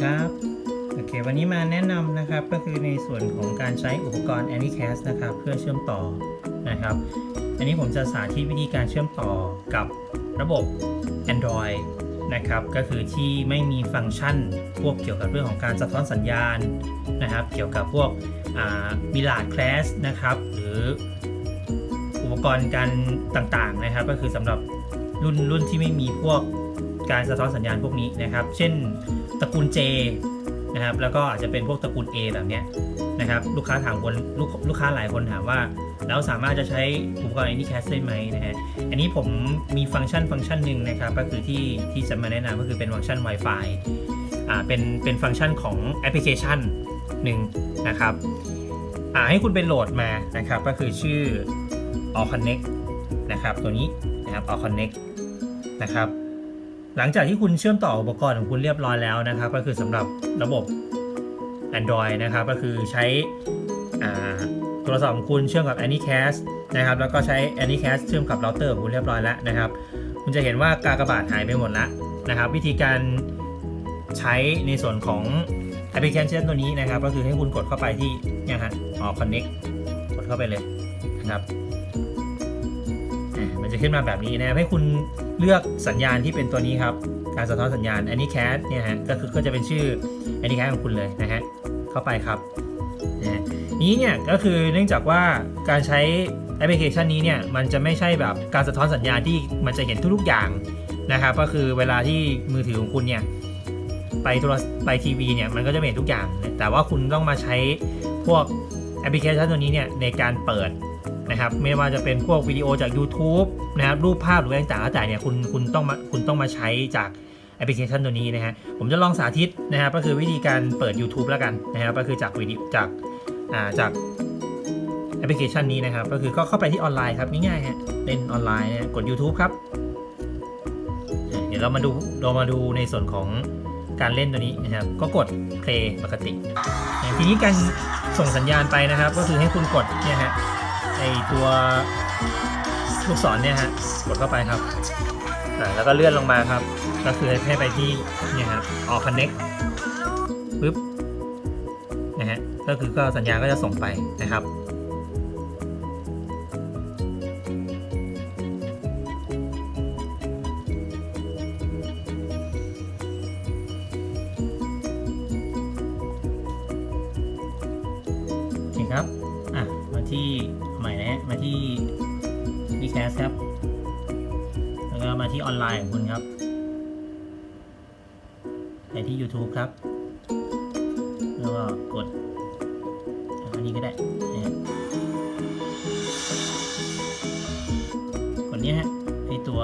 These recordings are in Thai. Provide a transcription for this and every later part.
ครับ โอเค วันนี้มาแนะนำนะครับก็คือในส่วนของการใช้อุปกรณ์ Anycast นะครับ เพื่อเชื่อมต่อนะครับ อันนี้ผมจะสาธิตวิธีการเชื่อมต่อกับระบบ Android นะครับก็คือที่ไม่มีฟังก์ชันพวกเกี่ยวกับเรื่องของการสะท้อนสัญญาณนะครับ เกี่ยวกับพวกมิลาดคลาสนะครับ หรืออุปกรณ์การต่างๆนะครับ ก็คือสำหรับรุ่นรุ่นที่ไม่มีพวก การสะท้อนสัญญาณพวกนี้นะครับ เช่นตระกูล J นะครับ แล้วก็อาจจะเป็นพวกตระกูล A แบบเนี้ยนะครับ ลูกค้าถามคนลูกลูกค้าหลายคนถามว่า แล้วสามารถจะใช้อุปกรณ์ Anycast ได้ไหมนะฮะ อันนี้ผมมีฟังก์ชันฟังก์ชันหนึ่งนะครับ ก็คือที่ที่จะมาแนะนำก็คือเป็นฟังก์ชัน Wi-Fi อ่า เป็นเป็นฟังก์ชันของแอปพลิเคชันหนึ่งนะครับอ่าให้คุณไปโหลดมานะครับ ก็คือชื่อ All Connect นะครับ ตัวนี้นะครับ All Connect นะครับ หลังจากที่คุณเชื่อมต่ออุปกรณ์ของคุณเรียบร้อยแล้วนะครับ ก็คือสำหรับระบบ Android นะครับ ก็คือใช้โทรศัพท์ของคุณเชื่อมกับ Anycast นะครับ แล้วก็ใช้ Anycast เชื่อมกับเราเตอร์ของคุณเรียบร้อยแล้วนะครับ คุณจะเห็นว่ากากบาทหายไปหมดแล้วนะครับ วิธีการใช้ในส่วนของแอปพลิเคชันตัวนี้นะครับ ก็คือให้คุณกดเข้าไปที่เนี่ยฮะอ๋อ connect กดเข้าไปเลยนะครับมันจะขึ้นมาแบบนี้นะครับให้คุณ เลือกสัญญาณที่เป็นตัวนี้ครับ การสะท้อนสัญญาณ Anycast เนี่ยฮะก็คือก็จะเป็นชื่อ Anycast ของคุณเลยนะฮะเข้าไปครับนะนี้เนี่ยก็คือเนื่องจากว่าการใช้แอปพลิเคชันนี้เนี่ยมันจะไม่ใช่แบบการสะท้อนสัญญาณที่มันจะเห็นทุกๆอย่างนะครับก็คือเวลาที่มือถือของคุณเนี่ยไปโทรไปทีวีเนี่ยมันก็จะเห็นทุกอย่าง แต่ว่าคุณต้องมาใช้พวกแอปพลิเคชันตัวนี้เนี่ยในการเปิด นะครับไม่ว่าจะเป็นพวกวิดีโอจาก YouTube นะครับรูปภาพหรืออะไรต่างๆแล้วแต่เนี่ยคุณคุณต้องมาคุณต้องมาใช้จากแอปพลิเคชันตัวนี้นะฮะผมจะลองสาธิตนะครับก็คือวิธีการเปิด YouTube แล้วกันนะครับก็คือจากวิดีจากอ่าจากแอปพลิเคชันนี้นะครับ ก็คือก็เข้าไปที่ออนไลน์ครับง่ายๆฮะเล่นออนไลน์นะกด YouTube ครับ เดี๋ยวเรามาดูเรามาดูในส่วนของการเล่นตัวนี้นะครับ ก็กด play ปกติ ทีนี้การส่งสัญญาณไปนะครับ ก็คือให้คุณกดเนี่ยฮะ ไอตัวลูกศรเนี่ยฮะกดเข้าไปครับอะแล้วก็เลื่อนลงมาครับ ก็คือให้ไปที่เนี่ยครับออก connect ปึ๊บนะฮะก็คือก็สัญญาณก็จะส่งไปนะครับครับ ที่ใหม่นะฮะมาที่ดีแคสครับ แล้วก็มาที่ออนไลน์ของคุณครับไปที่ YouTube ครับ แล้วก็กดอันนี้ก็ได้นะกดเนี้ยฮะไอตัว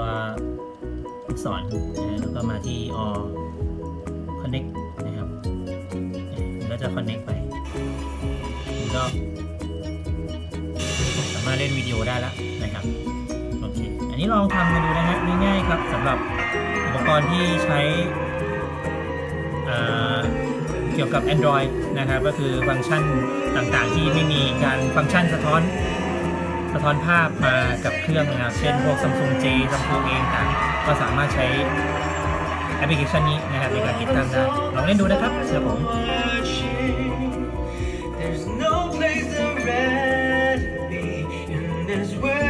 ลูกศรนะแล้วก็มาที่ all connect นะครับอะมันก็จะ connect ไปก็ เล่นวิดีโอได้แล้วนะครับโอเคอันนี้ลองทำกันดูนะฮะง่ายๆครับสำหรับอุปกรณ์ที่ใช้เกี่ยวกับ Android นะครับก็คือฟังก์ชันต่างๆ ที่ไม่มีการฟังก์ชันสะท้อนสะท้อนภาพมากับเครื่องนะครับเช่นพวก Samsung J Samsung เองต่างก็สามารถใช้แอปพลิเคชันนี้นะครับในการติดตั้งได้ลองเล่นดูนะครับเชื่อผม Cause we're